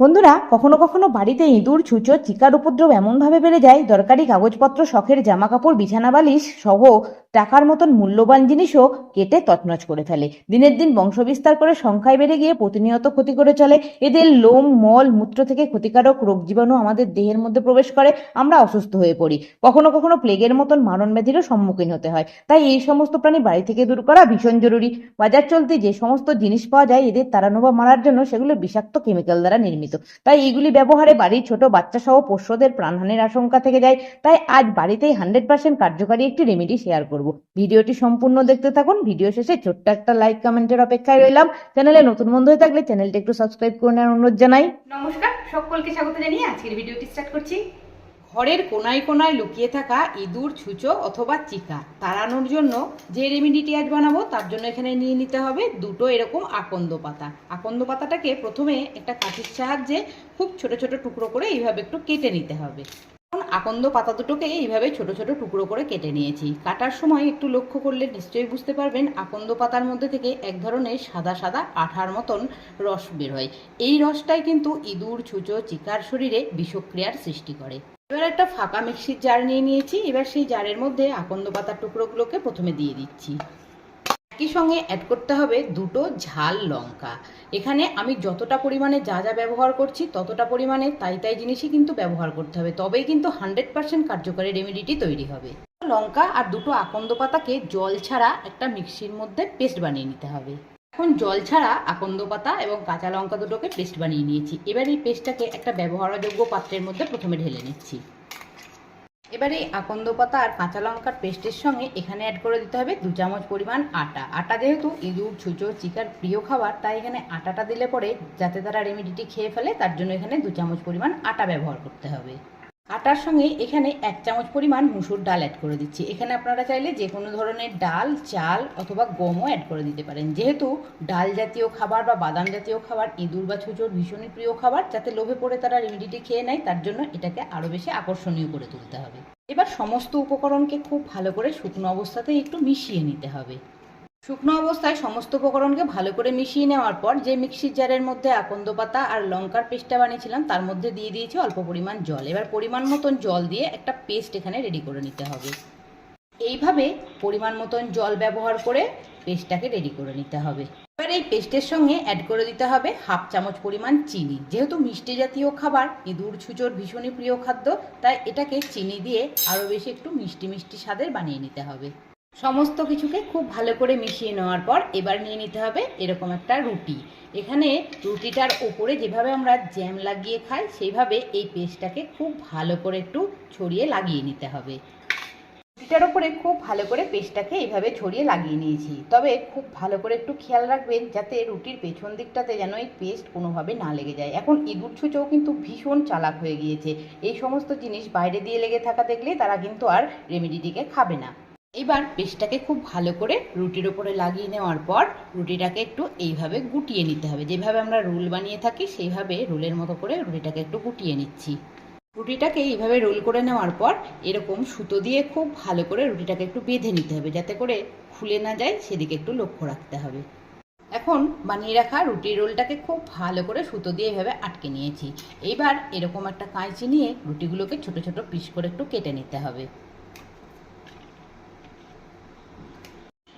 বন্ধুরা, কখনো কখনো বাড়িতে ইঁদুর, ছুঁচো, চিকার উপদ্রব এমনভাবে বেড়ে যায়, দরকারি কাগজপত্র, শখের জামা কাপড় বিছানা বালিশ সহ টাকার মতন মূল্যবান জিনিসও কেটে তছনছ করে ফেলে। দিনের দিন বংশবিস্তার করে সংখ্যায় বেড়ে গিয়ে প্রতিনিয়ত ক্ষতি করে চলে। এদের লোম, মল, মূত্র থেকে ক্ষতিকারক রোগ জীবাণু আমাদের দেহের মধ্যে প্রবেশ করে। আমরা অসুস্থ হয়ে পড়ি। কখনো কখনো প্লেগের মতন মারণ ব্যাধিরও সম্মুখীন হতে হয়। তাই এই সমস্ত প্রাণী বাড়ি থেকে দূর করা ভীষণ জরুরি। বাজার চলতে যে সমস্ত জিনিস পাওয়া যায়, এদের তাড়ানো বা মারার জন্য সেগুলো বিষাক্ত কেমিক্যাল দ্বারা নির্মিত। তাই এগুলি ব্যবহারে বাড়ির ছোট বাচ্চা সহ পোষ্যদের প্রাণহানির আশঙ্কা থেকে যায়। তাই আজ বাড়িতেই হান্ড্রেড পার্সেন্ট কার্যকারী একটি রেমেডি শেয়ার করব। ভিডিওটি সম্পূর্ণ দেখতে থাকুন। ভিডিও শেষে ছোট্ট একটা লাইক কমেন্টের অপেক্ষায় রইলাম। চ্যানেলে নতুন বন্ধু হয়ে থাকলে চ্যানেলটি একটু সাবস্ক্রাইব করে নেওয়ার অনুরোধ জানাই। নমস্কার, সকলকে স্বাগত জানিয়ে আজকের ভিডিওটি স্টার্ট করছি। ঘরের কোনায় কোনায় লুকিয়ে থাকা ইঁদুর, ছুঁচো অথবা চিকা। তাড়ানোর জন্য যে রেমেডিটি আজ বানাবো, তার জন্য এখানে নিয়ে নিতে হবে দুটো এরকম আকন্দ পাতা। আকন্দ পাতাটাকে প্রথমে একটা কাঠির সাহায্যে খুব ছোট ছোট টুকরো করে এইভাবে একটু কেটে নিতে হবে। আকন্দ পাতা দুটোকে এইভাবে ছোট ছোট টুকরো করে কেটে নিয়েছি। কাটার সময় একটু লক্ষ্য করলে নিশ্চয়ই বুঝতে পারবেন, আকন্দ পাতার মধ্যে থেকে এক ধরনের সাদা সাদা আঠার মতন রস বের হয়। এই রসটাই কিন্তু ইঁদুর, ছুঁচো, চিকার শরীরে বিষক্রিয়ার সৃষ্টি করে। এবার একটা ফাঁকা মিক্সির জার নিয়ে নিয়েছি। এবার সেই জারের মধ্যে আকন্দ পাতার টুকরোগুলোকে প্রথমে দিয়ে দিচ্ছি। একই সঙ্গে অ্যাড করতে হবে দুটো ঝাল লঙ্কা। এখানে আমি যতটা পরিমাণে যা যা ব্যবহার করছি ততটা পরিমাণে তাই তাই জিনিসই কিন্তু ব্যবহার করতে হবে। তবেই কিন্তু হান্ড্রেড পার্সেন্ট কার্যকরী রেমেডিটি তৈরি হবে। লঙ্কা আর দুটো আকন্দ পাতাকে জল ছাড়া একটা মিক্সির মধ্যে পেস্ট বানিয়ে নিতে হবে। এখন জল ছাড়া আকন্দ পাতা এবং কাঁচা লঙ্কা দুটোকে পেস্ট বানিয়ে নিয়েছি। এবার এই পেস্টটাকে একটা ব্যবহারযোগ্য পাত্রের মধ্যে প্রথমে ঢেলে নিচ্ছি। এবার এই আকন্দ পাতা আর কাঁচা লঙ্কার পেস্টের সঙ্গে এখানে অ্যাড করে দিতে হবে দু চামচ পরিমাণ আটা। আটা যেহেতু ইঁদুর, ছুঁচো, চিকার প্রিয় খাবার, তাই এখানে আটাটা দিলে পরে যাতে তারা রেমেডিটি খেয়ে ফেলে, তার জন্য এখানে দু চামচ পরিমাণ আটা ব্যবহার করতে হবে। আটার সঙ্গে এখানে এক চামচ পরিমাণ মুসুর ডাল অ্যাড করে দিচ্ছি। এখানে আপনারা চাইলে যে কোনো ধরনের ডাল, চাল অথবা গমও অ্যাড করে দিতে পারেন। যেহেতু ডাল জাতীয় খাবার বা বাদাম জাতীয় খাবার, ইঁদুর বা ছুঁচোর ভীষণই প্রিয় খাবার, যাতে লোভে পড়ে তারা রেমেডিটি খেয়ে নেয়, তার জন্য এটাকে আরও বেশি আকর্ষণীয় করে তুলতে হবে। এবার সমস্ত উপকরণকে খুব ভালো করে শুকনো অবস্থাতেই একটু মিশিয়ে নিতে হবে। শুকনো অবস্থায় সমস্ত উপকরণকে ভালো করে মিশিয়ে নেওয়ার পর যে মিক্সির জারের মধ্যে আকন্দ পাতা আর লঙ্কার পেস্টটা বানিয়েছিলাম, তার মধ্যে দিয়ে দিয়েছি অল্প পরিমাণ জল। এবার পরিমাণ মতন জল দিয়ে একটা পেস্ট এখানে রেডি করে নিতে হবে। এইভাবে পরিমাণ মতন জল ব্যবহার করে পেস্টটাকে রেডি করে নিতে হবে। এবার এই পেস্টের সঙ্গে অ্যাড করে দিতে হবে হাফ চামচ পরিমাণ চিনি। যেহেতু মিষ্টি জাতীয় খাবার, ইঁদুর, ছুঁচোর ভীষণই প্রিয় খাদ্য, তাই এটাকে চিনি দিয়ে আরও বেশি একটু মিষ্টি মিষ্টি স্বাদের বানিয়ে নিতে হবে। সমস্ত কিছুকে খুব ভালো করে মিশিয়ে নেওয়ার পর এবার নিয়ে নিতে হবে এরকম একটা রুটি। এখানে রুটিটার ওপরে যেভাবে আমরা জ্যাম লাগিয়ে খাই, সেইভাবে এই পেস্টটাকে খুব ভালো করে একটু ছড়িয়ে লাগিয়ে নিতে হবে। রুটিটার ওপরে খুব ভালো করে পেস্টটাকে এইভাবে ছড়িয়ে লাগিয়ে নিয়েছি। তবে খুব ভালো করে একটু খেয়াল রাখবেন যাতে রুটির পেছন দিকটাতে যেন এই পেস্ট কোনোভাবে না লেগে যায়। এখন ইঁদুর ছুঁচোও কিন্তু ভীষণ চালাক হয়ে গিয়েছে। এই সমস্ত জিনিস বাইরে দিয়ে লেগে থাকা দেখলে তারা কিন্তু আর রেমেডিটিকে খাবে না। এবার পেস্টটাকে খুব ভালো করে রুটির ওপরে লাগিয়ে নেওয়ার পর রুটিটাকে একটু এইভাবে গুটিয়ে নিতে হবে। যেভাবে আমরা রোল বানিয়ে থাকি, সেইভাবে রোলের মতো করে রুটিটাকে একটু গুটিয়ে নিচ্ছি। রুটিটাকে এইভাবে রোল করে নেওয়ার পর এরকম সুতো দিয়ে খুব ভালো করে রুটিটাকে একটু বেঁধে নিতে হবে, যাতে করে খুলে না যায়, সেদিকে একটু লক্ষ্য রাখতে হবে। এখন বানিয়ে রাখা রুটির রোলটাকে খুব ভালো করে সুতো দিয়ে এভাবে আটকে নিয়েছি। এইবার এরকম একটা কাঁচি নিয়ে রুটিগুলোকে ছোট ছোট পিস করে একটু কেটে নিতে হবে।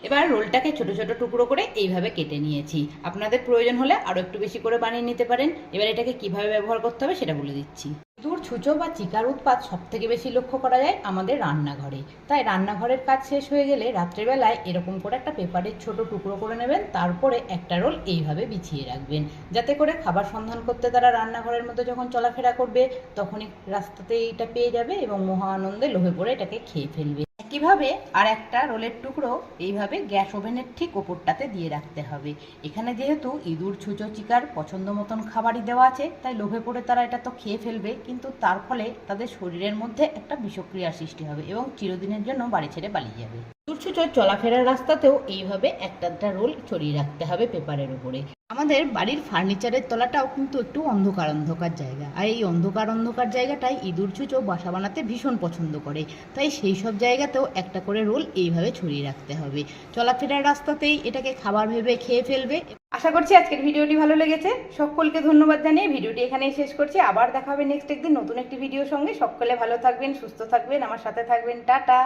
এবার রোলটাকে ছোট ছোট টুকরো করে এইভাবে কেটে নিয়েছি। আপনাদের প্রয়োজন হলে আরও একটু বেশি করে বানিয়ে নিতে পারেন। এবার এটাকে কীভাবে ব্যবহার করতে হবে সেটা বলে দিচ্ছি। দূর ছুঁচো বা চিকার উৎপাদ সব থেকে বেশি লক্ষ্য করা যায় আমাদের রান্নাঘরে। তাই রান্নাঘরের কাজ শেষ হয়ে গেলে রাত্রেবেলায় এরকম করে একটা পেপারের ছোট টুকরো করে নেবেন। তারপরে একটা রোল এইভাবে বিছিয়ে রাখবেন। যাতে করে খাবার সন্ধান করতে তারা রান্নাঘরের মধ্যে যখন চলাফেরা করবে, তখনই রাস্তাতে এইটা পেয়ে যাবে এবং মহা আনন্দে লোভে পড়ে এটাকে খেয়ে ফেলবে। একইভাবে আর একটা রোলের টুকরো এইভাবে গ্যাস ওভেনের ঠিক ওপরটাতে দিয়ে রাখতে হবে। এখানে যেহেতু ইঁদুর, ছুঁচো, চিকার পছন্দ মতন খাবারই দেওয়া আছে, তাই লোভে পড়ে তারা এটা তো খেয়ে ফেলবে, কিন্তু তার ফলে তাদের শরীরের মধ্যে একটা বিষক্রিয়ার সৃষ্টি হবে এবং চিরদিনের জন্য বাড়ি ছেড়ে পালিয়ে যাবে। ইঁদুর, ছুঁচোর চলাফেরার রাস্তাতেও এইভাবে একটা একটা রোল ছড়িয়ে রাখতে হবে পেপারের উপরে। আমাদের বাড়ির ফার্নিচারের তলাটাও কিন্তু একটু অন্ধকার অন্ধকার জায়গা। আর এই অন্ধকার অন্ধকার জায়গাটায় ইঁদুর ছুঁচো বাসা বানাতে ভীষণ পছন্দ করে। তাই সেই সব জায়গাতেও একটা করে রোল এইভাবে ছড়িয়ে রাখতে হবে। চলাফেরার রাস্তাতেই এটাকে খাবার ভেবে খেয়ে ফেলবে। আশা করছি আজকের ভিডিওটি ভালো লেগেছে। সকলকে ধন্যবাদ জানিয়ে ভিডিওটি এখানেই শেষ করছি। আবার দেখা হবে নেক্সট একদিন নতুন একটি ভিডিওর সঙ্গে। সকলে ভালো থাকবেন, সুস্থ থাকবেন। আমার সাথে থাকবেন। টাটা।